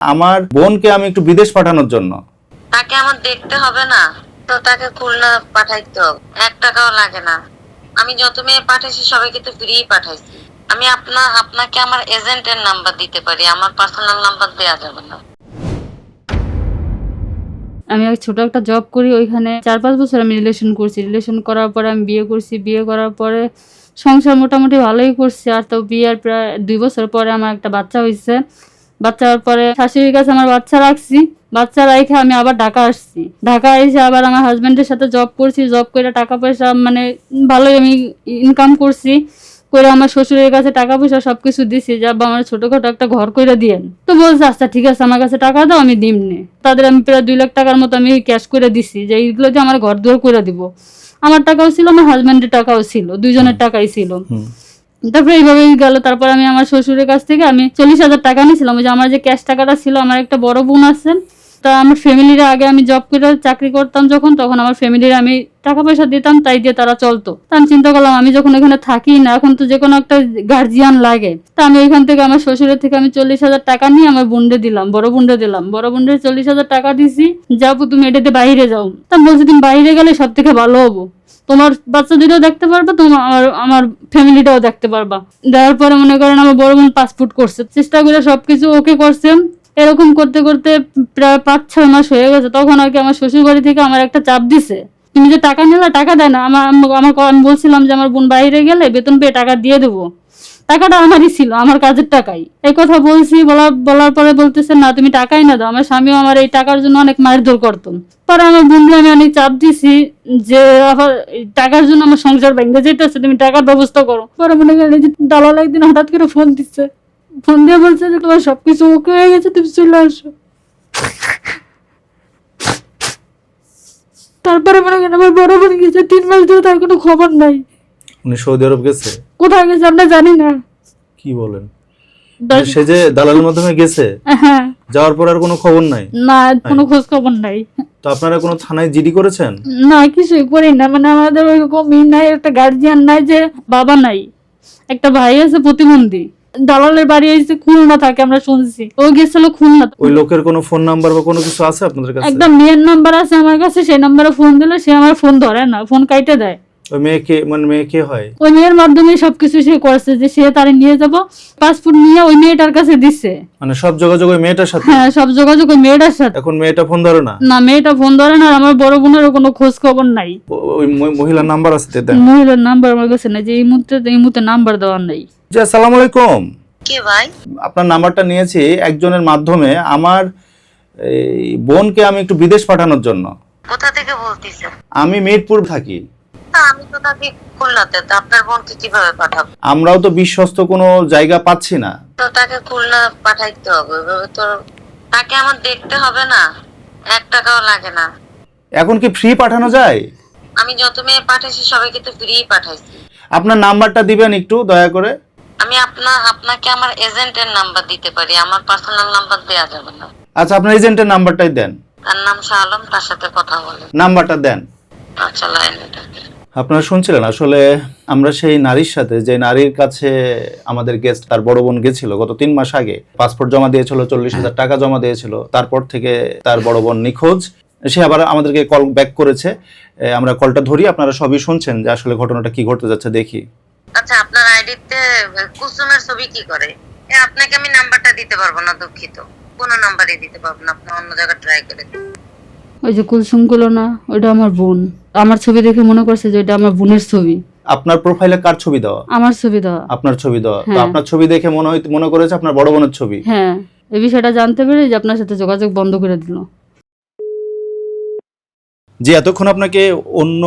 আমার বোনকে আমি একটু বিদেশ পাঠানোর জন্য। তাকে আমার দেখতে হবে না তো তাকে খুলনা পাঠাইতে হবে। এক টাকাও লাগে না। আমি যত মেয়ে পাঠাইছি সবাইকে তো ফ্রি পাঠাইছি। আমি আপনা আপনাকে আমার এজেন্টের নাম্বার দিতে পারি আমার পার্সোনাল নাম্বার দেওয়া যাবে না। আমি এক ছোট একটা জব করি ওইখানে চার পাঁচ বছর আমি রিলেশন করছি। রিলেশন করার পরে আমি বিয়ে করছি বিয়ে করার পরে সংসার মোটামুটি ভালোই করছি। আর তো বিয়ের প্রায় দুই বছর পরে আমার একটা বাচ্চা হয়েছে বাচ্চা হওয়ার পরে শাশুড়ির কাছে আমার বাচ্চা রাখছি। বাচ্চা রেখে আমি আবার ঢাকা আসছি। ঢাকা এসে আবার আমার হাজব্যান্ডের সাথে জব করছি। জব করে টাকা পয়সা মানে ভালোই আমি ইনকাম করছি। করে আমার শ্বশুরের কাছে টাকা পয়সা সবকিছু দিছি। যা বা আমার ছোটখাটো একটা ঘর করে দিয়েন। তো বলছে আচ্ছা ঠিক আছে আমার কাছে টাকা দাও আমি দিমনে তাদের আমি প্রায় দুই লাখ টাকার মতো আমি ক্যাশ করে দিছি। যে এইগুলো দিয়ে আমার ঘর দুয়ার করে দিব। আমার টাকাও ছিল আমার হাজব্যান্ডের টাকাও ছিল। দুইজনের টাকাই ছিল। তারপরে এইভাবেই গেল। তারপর আমি আমার শ্বশুরের কাছ থেকে আমি চল্লিশ হাজার টাকা নিয়েছিলাম। যে আমার যে ক্যাশ টাকাটা ছিল, আমার একটা বড় বোন আছেন তা আমার ফ্যামিলির আগে আমি জব করে চাকরি করতাম যখন, তখন আমার ফ্যামিলির আমি টাকা পয়সা দিতাম, তাই দিয়ে তারা চলতো। তা আমি চিন্তা করলাম, আমি যখন এখানে থাকি না, এখন তো যে কোনো একটা গার্জিয়ান লাগে। তা আমি ওইখান থেকে আমার শ্বশুরের থেকে আমি চল্লিশ হাজার টাকা নিয়ে আমার বুন্ডে দিলাম, বড় বুন্ডে দিলাম। বড় বুন্ডে চল্লিশ হাজার টাকা দিছি যাব তুমি এটাতে বাইরে যাও। তা বলছি, তুমি বাইরে গেলে সব থেকে ভালো হব। তোমার বাচ্চা দুটো দেখতে পারবা, তোমার আমার ফ্যামিলিটাও দেখতে পারবা। দেওয়ার পরে মনে করেন আমার বড় বোন পাসপোর্ট করছে। চেষ্টা করে সবকিছু ওকে করছে। এরকম করতে করতে প্রায় পাঁচ, ছয় মাস হয়ে গেছে। তখন আর কি আমার শ্বশুর বাড়ি থেকে আমার একটা চাপ দিছে। তুমি যে টাকা নিলা, টাকা দেয় না। আমার আমার আমি বলছিলাম যে আমার বোন বাইরে গেলে বেতন পেয়ে টাকা দিয়ে দেবো। টাকাটা আমারই ছিল আমার কাজের টাকাই। এই কথা বলছি বলার বলার পরে বলতেছে না তুমি টাকাই না দাও আমার স্বামীও আমার এই টাকার জন্য অনেক মায়ের দোল করতো পরে আমার বন্ধু আমি অনেক চাপ দিছি যে আবার টাকার জন্য আমার সংসার ভেঙে যেতেছে তুমি টাকার ব্যবস্থা করো। পরে মনে করেন যে দালাল একদিন হঠাৎ করে ফোন দিচ্ছে। ফোন দিয়ে বলছে যে তোমার সবকিছু ওকে হয়ে গেছে তুমি চলে আসো। তারপরে মনে করেন আমার বড় বোন গেছে তিন মাস ধরে তার কোনো খবর নাই। উনি সৌদি আরব গেছে? কোথায় গেছে আমরা জানি না। কি বলেন? সে যে দালালের মাধ্যমে গেছে হ্যাঁ। যাওয়ার পর আর কোনো খবর নাই? না কোনো খোঁজ খবর নাই। তো আপনারা কোনো থানায় জিডি করেছেন? না কিছুই করি না। মানে আমাদের ওইরকম ই নাই একটা গার্জিয়ান নাই যে বাবা নাই। একটা ভাই আছে প্রতিবন্ধী। দালালের বাড়ি এসে খুলনা থাকে আমরা শুনছি। ও গেছিল খুলনা। ওই লোকের কোনো ফোন নাম্বার বা কোনো কিছু আছে আপনাদের কাছে? একটা মেয়ের নাম্বার আছে আমার কাছে সেই নাম্বারে ফোন দিলে সে আমার ফোন ধরে না ফোন কাইটে দেয়। ওই মেয়ে কে মানে মেয়ে কে হয়। ওই মেয়ের মাধ্যমে সবকিছু সে করছে যে সে তারে নিয়ে যাব পাসপোর্ট নিয়ে ওই মেয়েটার কাছে দিচ্ছে মানে সব যোগাযোগ ওই মেয়েটার সাথে? হ্যাঁ সব যোগাযোগ ওই মেয়েটার সাথে। এখন মেয়েটা ফোন ধরে না? না মেয়েটা ফোন ধরে না আমার বড় বোনেরও কোনো খোঁজ খবর নাই ওই মহিলার নাম্বার আছে দেন। মহিলার নাম্বার আমার কাছে নাই যে এই মুহূর্তে এই মুহূর্তে নাম্বার দেওয়ার নেই। জি আসসালামু আলাইকুম। কে ভাই? আপনার নাম্বারটা নিয়েছি একজনের মাধ্যমে। আমার এই বোনকে আমি একটু বিদেশ পাঠানোর জন্য। কোথা থেকে বলতিছে আমি মিরপুর থাকি। আমি তো থাকি খুলনাতে তো আপনার বোনকে কীভাবে পাঠাবো? আমরাও তো বিশ্বস্ত কোনো জায়গা পাচ্ছি না। তো তাকে খুলনা পাঠাইতে হবে তো তাকে আমার দেখতে হবে না এক টাকাও লাগে না। এখন কি ফ্রি পাঠানো যায়? আমি যত মেয়ে পাঠাইছি সবাইকে তো ফ্রি পাঠাইছি। আপনার নাম্বারটা দিবেন একটু দয়া করে। আমি আপনা আপনাকে আমার এজেন্টের নাম্বার দিতে পারি আমার পার্সোনাল নাম্বার দেওয়া যাবে না। আচ্ছা আপনার এজেন্টের নাম্বারটাই দেন। তার নাম শাহ আলম তার সাথে কথা বলে নাম্বারটা দেন। আচ্ছা লাইনে থাকে আপনারা শুনছিলেন, আসলে আমরা সেই নারীর সাথে, যে নারীর কাছে আমাদের গেস্ট তার বড় বোন গেছিল গত তিন মাস আগে পাসপোর্ট জমা দিয়েছিল, চল্লিশ হাজার টাকা জমা দিয়েছিল, তারপর থেকে তার বড় বোন নিখোঁজ। সে আবার আমাদেরকে কল ব্যাক করেছে। আমরা কলটা ধরি, আপনারা সবই শুনছেন যে আসলে ঘটনাটা কি ঘটতে যাচ্ছে, দেখি। আচ্ছা আপনার আইডিতে কুসুমের ছবি কি করে? আপনাকে আমি নাম্বারটা দিতে পারব না, দুঃখিত। কোনো নাম্বারই দিতে পারব না আপনি অন্য জায়গায় ট্রাই করে দিন ওই যে কুলসুমগুলো না ওইটা আমার বোন। আমার ছবি দেখে মনে করছে যে ওইটা আমার বোনের ছবি। আপনার প্রোফাইলে কার ছবি দেওয়া? আমার ছবি দেওয়া। আপনার ছবি দেওয়া। তো হ্যাঁ। আপনার ছবি দেখে মনে হয় মনে করেছে আপনার বড় বোনের ছবি। হ্যাঁ। এই বিষয়টা জানতে পেরে যে আপনার সাথে যোগাযোগ বন্ধ করে দিল। যে এতক্ষণ আপনাকে অন্য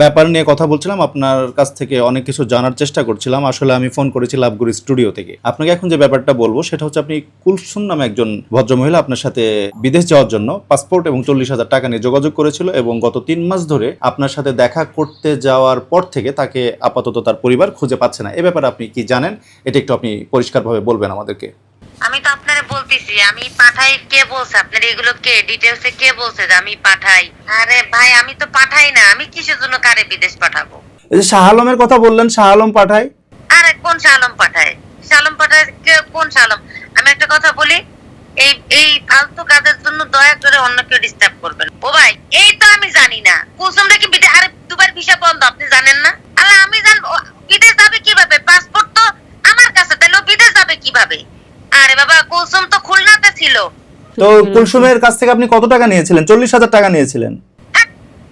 ব্যাপার নিয়ে কথা বলছিলাম, আপনার কাছ থেকে অনেক কিছু জানার চেষ্টা করছিলাম। আসলে আমি ফোন করেছি লাভগুড়ি স্টুডিও থেকে। আপনাকে এখন যে ব্যাপারটা বলব, সেটা হচ্ছে আপনি কুলসুম নামে একজন ভদ্রমহিলা আপনার সাথে বিদেশ যাওয়ার জন্য পাসপোর্ট এবং চল্লিশ হাজার টাকা নিয়ে যোগাযোগ করেছিল এবং গত তিন মাস ধরে আপনার সাথে দেখা করতে যাওয়ার পর থেকে তাকে আপাতত তার পরিবার খুঁজে পাচ্ছে না। এ ব্যাপারে আপনি কি জানেন? এটা একটু আপনি পরিষ্কারভাবে বলবেন আমাদেরকে। আমি তো বলতেছি আমি পাঠাই কে বলছে? আপনার এগুলো কে? ডিটেলসে কে বলছে যে আমি পাঠাই? আরে ভাই আমি তো পাঠাই না। আমি কিসের জন্য কারে বিদেশ পাঠাবো? এই যে শাহ আলমের কথা বললেন শাহ আলম পাঠায়। আরে কোন পাঠায়? পাঠায় কে? কোন আমি একটা কথা বলি এই এই ফালতু কাজের জন্য দয়া করে অন্য কেউ ডিস্টার্ব করবেন। ও ভাই এই তো আমি জানি না। কুসুমটা কি বিদে আরে দুবার ভিসা বন্ধ আপনি জানেন না? আল্লাহ আমি জান ও বিদেশ যাবে কীভাবে পাসপোর্ট তো আমার কাছে তাহলে ও বিদেশ যাবে কীভাবে আরে বাবা কুলসুম তো খুলনাতে ছিল। তো কুলসুমের কাছ থেকে আপনি কত টাকা নিয়েছিলেন? চল্লিশ হাজার টাকা নিয়েছিলেন।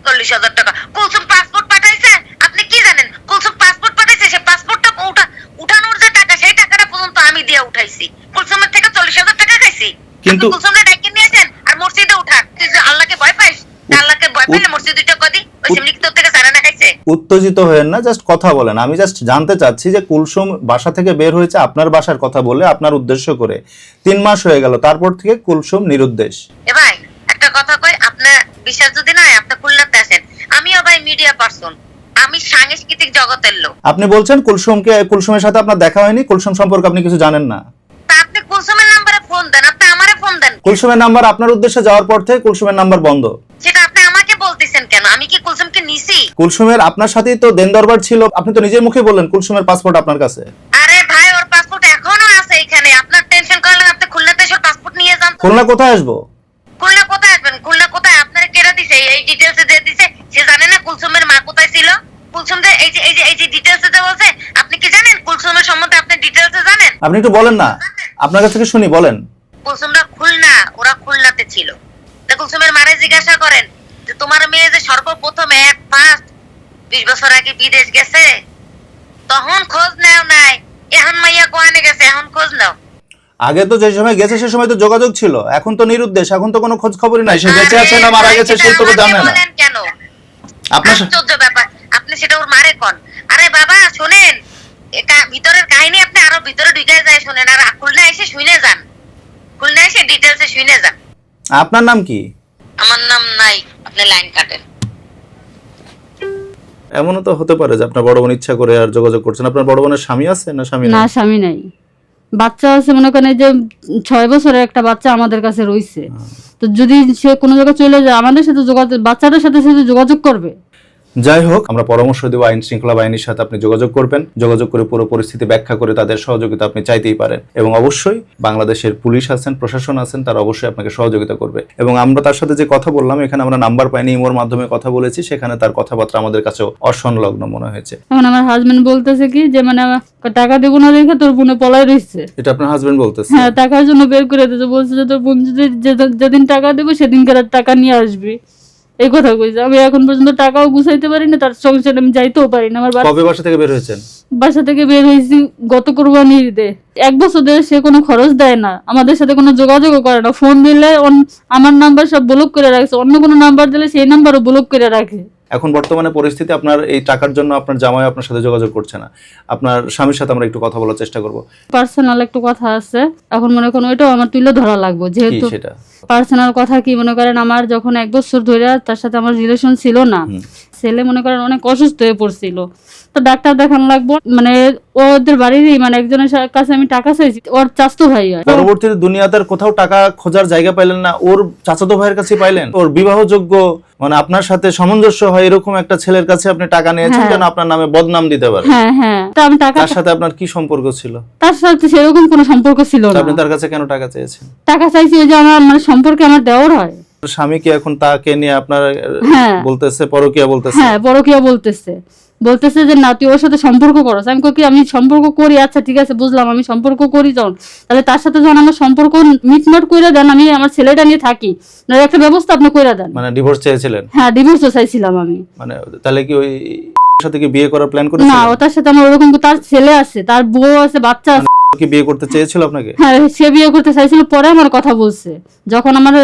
চল্লিশ হাজার টাকা। কুলসুম পাসপোর্ট পাঠাইছে? আপনি কি জানেন? কুলসুম পাসপোর্ট পাঠাইছে সে পাসপোর্টটা উঠা উঠানোর যে টাকা সেই টাকাটা পর্যন্ত আমি দিয়ে উঠাইছি। কুলসুমের থেকে চল্লিশ হাজার টাকা খাইছি। কিন্তু- কুলসুমকে ডাইকে নিয়েছেন আর মসজিদে উঠান তুই যে আল্লাহকে ভয় পাইস তা আল্লাহকে ভয় পাইলে মসজিদ দুইটা কদি ওই উত- সিমলিক তোর থেকে সারা না খাইছে উত্তেজিত হয়েন না জাস্ট কথা বলেন। আমি জাস্ট জানতে চাচ্ছি যে কুলসুম বাসা থেকে বের হয়েছে আপনার বাসার কথা বলে আপনার উদ্দেশ্য করে। তিন মাস হয়ে গেল তারপর থেকে কুলসুম নিরুদ্দেশ। এ ভাই একটা কথা কই আপনার বিশ্বাস যদি না আপনি খুলনাতে আমিও ভাই মিডিয়া পারসন আমি সাংস্কৃতিক জগতের লোক। আপনি বলছেন কুলসুমকে কুলসুমের সাথে আপনার দেখা হয়নি কুলসুম সম্পর্কে আপনি কিছু জানেন না। তা আপনি কুলসুমের নাম্বারে ফোন দেন আপনি আমারে ফোন দেন। কুলসুমের নাম্বার আপনার উদ্দেশ্যে যাওয়ার পর থেকে কুলসুমের নাম্বার বন্ধ সেটা আপনি আমাকে বলতেছেন কেন আমি কি কুলসুমকে নিছি কুলসুমের আপনার সাথেই তো দেন দরবার ছিল। আপনি তো নিজের মুখে বললেন কুলসুমের পাসপোর্ট আপনার কাছে। আরে ভাই ওর পাসপোর্ট এখনও আছে এখানে। আপনার টেনশন করলেন আপনি খুলনাতে এসে পাসপোর্ট নিয়ে যান খুলনা কোথায় আসব? খুলনা কোথায় আসবেন? খুলনা কোথায়? আপনার কেরা দিছে? এই ডিটেলস দিয়ে দিছে? সে জানে না কুলসুমের মা কোথায় ছিল? কুলসুম যে এই যে এই যে এই যে ডিটেলস যে বলছে আপনি কি জানেন কুলসুমের সম্বন্ধে আপনি ডিটেলস জানেন? আপনি একটু বলেন না। আপনার কাছ থেকে শুনি বলেন। কুলসুমরা খুলনা ওরা খুলনাতে ছিল। তা কুলসুমের মারে জিজ্ঞাসা করেন যে তোমার মেয়ে যে সর্বপ্রথম এক ফার্স্ট বিশ বছর আগে বিদেশ গেছে তখন খোঁজ নেও নাই। এখন মাইয়া কোয়ানে গেছে? এখন খোঁজ নাও। আগে তো যে সময় গেছে সে সময় তো যোগাযোগ ছিল। এখন তো নিরুদ্দেশ এখন তো কোনো খোঁজ খবরই নাই। সে বেঁচে আছে না মারা গেছে সেই তো জানে না। কেন? আপনার সা- আশ্চর্য ব্যাপার। আপনি সেটা ওর মারে কন। আরে বাবা শোনেন এটা ভিতরের কাহিনী আপনি আরও ভিতরে ঢুকে যায় শুনেন। আর খুলনা এসে শুনে যান। খুলনা এসে ডিটেলসে শুনে যান। আপনার নাম কি? আমার নাম নাই আপনি লাইন কাটেন। এমনও তো হতে পারে যে আপনার বড় বোন ইচ্ছা করে আর যোগাযোগ করছেন। আপনার বড় বোনের স্বামী আছে না স্বামী না স্বামী নাই। বাচ্চা আছে মনে করেন এই যে ছয় বছরের একটা বাচ্চা আমাদের কাছে রয়েছে তো যদি সে কোনো জায়গায় চলে যায় আমাদের সাথে যোগাযোগ বাচ্চাটার সাথে সাথে যোগাযোগ করবে যাই হোক আমরা পরামর্শ দেব আইন শৃঙ্খলা বাহিনীর সাথে আপনি যোগাযোগ করবেন। যোগাযোগ করে পুরো পরিস্থিতি ব্যাখ্যা করে তাদের সহযোগিতা আপনি চাইতেই পারেন। এবং অবশ্যই বাংলাদেশের পুলিশ আছেন প্রশাসন আছেন তারা অবশ্যই আপনাকে সহযোগিতা করবে। এবং আমরা তার সাথে যে কথা বললাম এখানে আমরা নাম্বার পাইনি ইমোর মাধ্যমে কথা বলেছি সেখানে তার কথাবার্তা আমাদের কাছে অসংলগ্ন মনে হয়েছে। এখন আমার হাজবেন্ড বলতেছে কি যে মানে টাকা দেবো না দেখে তোর বোনে পলাই রয়েছে এটা আপনার হাজবেন্ড বলতেছে? হ্যাঁ টাকার জন্য বের করে দিতে বলছে যে তোর বোন যদি যেদিন টাকা দেবো সেদিনকার টাকা নিয়ে আসবি। এই কথা কইছে। আমি এখন পর্যন্ত টাকাও গুছাইতে পারি না তার সংসারে আমি যাইতেও পারি না আমার কবে বাসা থেকে বের হয়েছেন? বাসা থেকে বের হয়েছি গত কোরবানি ঈদে। এক বছর ধরে সে কোনো খরচ দেয় না। আমাদের সাথে কোনো যোগাযোগও করে না। ফোন দিলে আমার নাম্বার সব ব্লক করে রাখছে। অন্য কোনো নাম্বার দিলে সেই নাম্বারও ব্লক করে রাখে। এখন বর্তমানে পরিস্থিতি আপনার এই টাকার জন্য আপনার জামাই আপনার সাথে যোগাযোগ করছে না। আপনার স্বামীর সাথে আমরা একটু কথা বলার চেষ্টা করব। পার্সোনাল একটু কথা আছে। এখন মনে করেন ওইটাও আমার তুলে ধরা লাগবে যেহেতু সেটা? পার্সোনাল কথা কি মনে করেন আমার যখন এক বছর ধরে তার সাথে আমার রিলেশন ছিল না। ছেলে মনে করেন অনেক অসুস্থ হয়ে পড়ছিল। তো ডাক্তার দেখানো লাগবো মানে ওদের বাড়িরই মানে একজনের কাছে আমি টাকা চাইছি ওর চাস্তো ভাই পরবর্তীতে দুনিয়াতে কোথাও টাকা খোঁজার জায়গা পাইলেন না ওর চাচাতো ভাইয়ের কাছে পাইলেন? ওর বিবাহযোগ্য মানে আপনার সাথে সামঞ্জস্য হয় এরকম একটা ছেলের কাছে আপনি টাকা নিয়েছেন হ্যাঁ। যেন আপনার নামে বদনাম দিতে পারে? হ্যাঁ হ্যাঁ। তা আমি টাকা তার সাথে আপনার কি সম্পর্ক ছিল? তার সাথে সেরকম কোনো সম্পর্ক ছিল না। আপনি তার কাছে কেন টাকা চেয়েছেন? টাকা চাইছি ওই যে আমার মানে সম্পর্কে আমার দেওয়ার হয়। স্বামী কি এখন তাকে নিয়ে আপনার হ্যাঁ। বলতেছে পরকিয়া বলতেছে? হ্যাঁ পরকিয়া বলতেছে। বলতেছে যে না তুই ওর সাথে সম্পর্ক করস আমি কই কি আমি সম্পর্ক করি? আচ্ছা ঠিক আছে বুঝলাম আমি সম্পর্ক করি যখন তাহলে তার সাথে যখন আমার সম্পর্ক মিটমাট করে দেন আমি আমার ছেলেটা নিয়ে থাকি না একটা ব্যবস্থা আপনি করে দেন। মানে ডিভোর্স চেয়েছিলেন হ্যাঁ ডিভোর্সও চাইছিলাম আমি। মানে তাহলে কি ওই সাথে কি বিয়ে করার প্ল্যান না করেছিলেন ওটার সাথে আমার ওরকম তার ছেলে আছে তার বউ আছে বাচ্চা আছে। কি বিয়ে করতে চেয়েছিল আপনাকে? হ্যাঁ সে বিয়ে করতে চাইছিল পরে আমার কথা বলছে। যখন আমার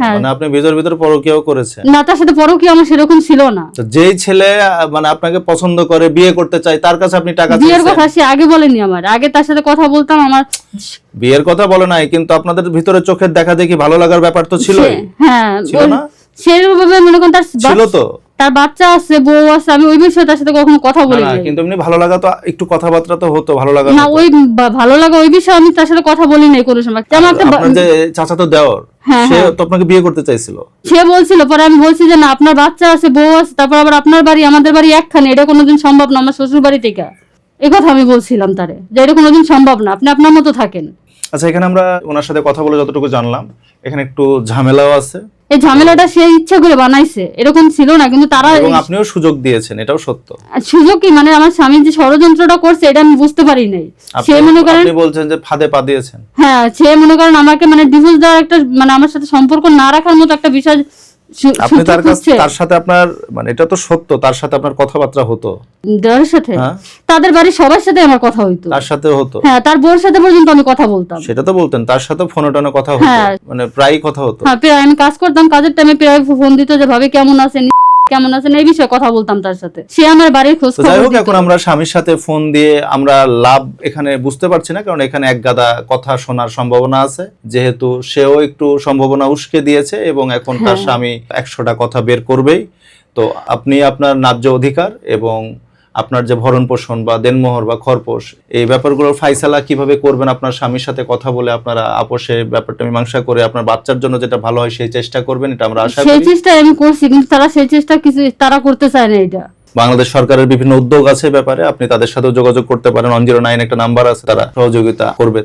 হ্যাঁ। মানে আপনি ভিতর ভিতর পরকিয়াও করেছেন। না তার সাথে পরকিয়া আমার সেরকম ছিল না। তো যেই ছেলে মানে আপনাকে পছন্দ করে বিয়ে করতে চায় তার কাছে আপনি টাকা বিয়ের কথা সে আগে বলেনি আমার। আগে তার সাথে কথা বলতাম আমার বিয়ের কথা বলে নাই কিন্তু আপনাদের ভিতরে চোখের দেখা দেখি ভালো লাগার ব্যাপার তো ছিলই। হ্যাঁ ছিল না? সেরকমভাবে মনে করেন তার ছিল তো? তার বাচ্চা আছে বউ আছে আমি ওই বিষয়ে তার সাথে কখনো কথা বলি না, কিন্তু এমনি ভালো লাগা তো একটু কথাবার্তা তো হতো ভালো লাগা না ওই ভালো লাগা ওই বিষয়ে আমি তার সাথে কথা বলি নাই কোনো সময়। যেমন একটা যে চাচাতো দেওর হ্যাঁ, সে হ্যাঁ। তো আপনাকে বিয়ে করতে চাইছিল। সে বলছিল পরে আমি বলছি যে না আপনার বাচ্চা আছে বউ আছে তারপর আবার আপনার বাড়ি আমাদের বাড়ি একখানে এটা কোনোদিন সম্ভব না আমার শ্বশুর বাড়ি থেকে। এই কথা আমি বলছিলাম তারে যে এটা কোনোদিন সম্ভব না আপনি আপনার মতো থাকেন। আচ্ছা এখানে আমরা ওনার সাথে কথা বলে যতটুকু জানলাম এখানে একটু ঝামেলাও আছে। এই ঝামেলাটা সে ইচ্ছা করে বানাইছে এরকম ছিল না কিন্তু তারা এবং আপনিও সুযোগ দিয়েছেন এটাও সত্য। সুযোগ কি মানে আমার স্বামী যে ষড়যন্ত্রটা করছে এটা আমি বুঝতে পারি নাই। সে মনে করেন আপনি বলছেন যে ফাঁদে পা দিয়েছেন। হ্যাঁ সে মনে করেন আমাকে মানে ডিভোর্স দেওয়ার একটা মানে আমার সাথে সম্পর্ক না রাখার মতো একটা বিষয় আপনি তার কাছে তার সাথে আপনার মানে এটা তো সত্য তার সাথে আপনার কথাবার্তা হতো। দেওয়ার সাথে? হ্যাঁ। তাদের বাড়ির সবার সাথে আমার কথা হইতো। তার সাথে হতো। হ্যাঁ তার বোর সাথে পর্যন্ত আমি কথা বলতাম। সেটা তো বলতেন তার সাথে ফোনে টোনে কথা হতো। হ্যাঁ। মানে প্রায়ই কথা হতো। হ্যাঁ প্রায় আমি কাজ করতাম কাজের টাইমে প্রায় ফোন দিত যে ভাবে কেমন আছেন? কেমন আছেন এই বিষয়ে কথা বলতাম তার সাথে সে আমার বাড়ির খোঁজ যাই হোক। এখন আমরা স্বামীর সাথে ফোন দিয়ে আমরা লাভ এখানে বুঝতে পারছি না কারণ এখানে এক গাদা কথা শোনার সম্ভাবনা আছে যেহেতু সেও একটু সম্ভাবনা উস্কে দিয়েছে এবং এখন তার হ্যাঁ। স্বামী একশোটা কথা বের করবেই তো আপনি আপনার ন্যায্য অধিকার এবং আপনার যে ভরণ পোষণ বা দেনমোহর বা খরপোষ এই ব্যাপারগুলোর ফাইসালা কীভাবে করবেন আপনার স্বামীর সাথে কথা বলে আপনারা আপোষে ব্যাপারটা মীমাংসা করে আপনার বাচ্চার জন্য যেটা ভালো হয় সেই চেষ্টা করবেন এটা আমরা আশা সেই চেষ্টা আমি করছি কিন্তু তারা সেই চেষ্টা কিছু তারা করতে চায় না এটা। বাংলাদেশ সরকারের বিভিন্ন উদ্যোগ আছে ব্যাপারে আপনি তাদের সাথে যোগাযোগ করতে পারেন। অন জিরো নাইন একটা নাম্বার আছে তারা সহযোগিতা করবে।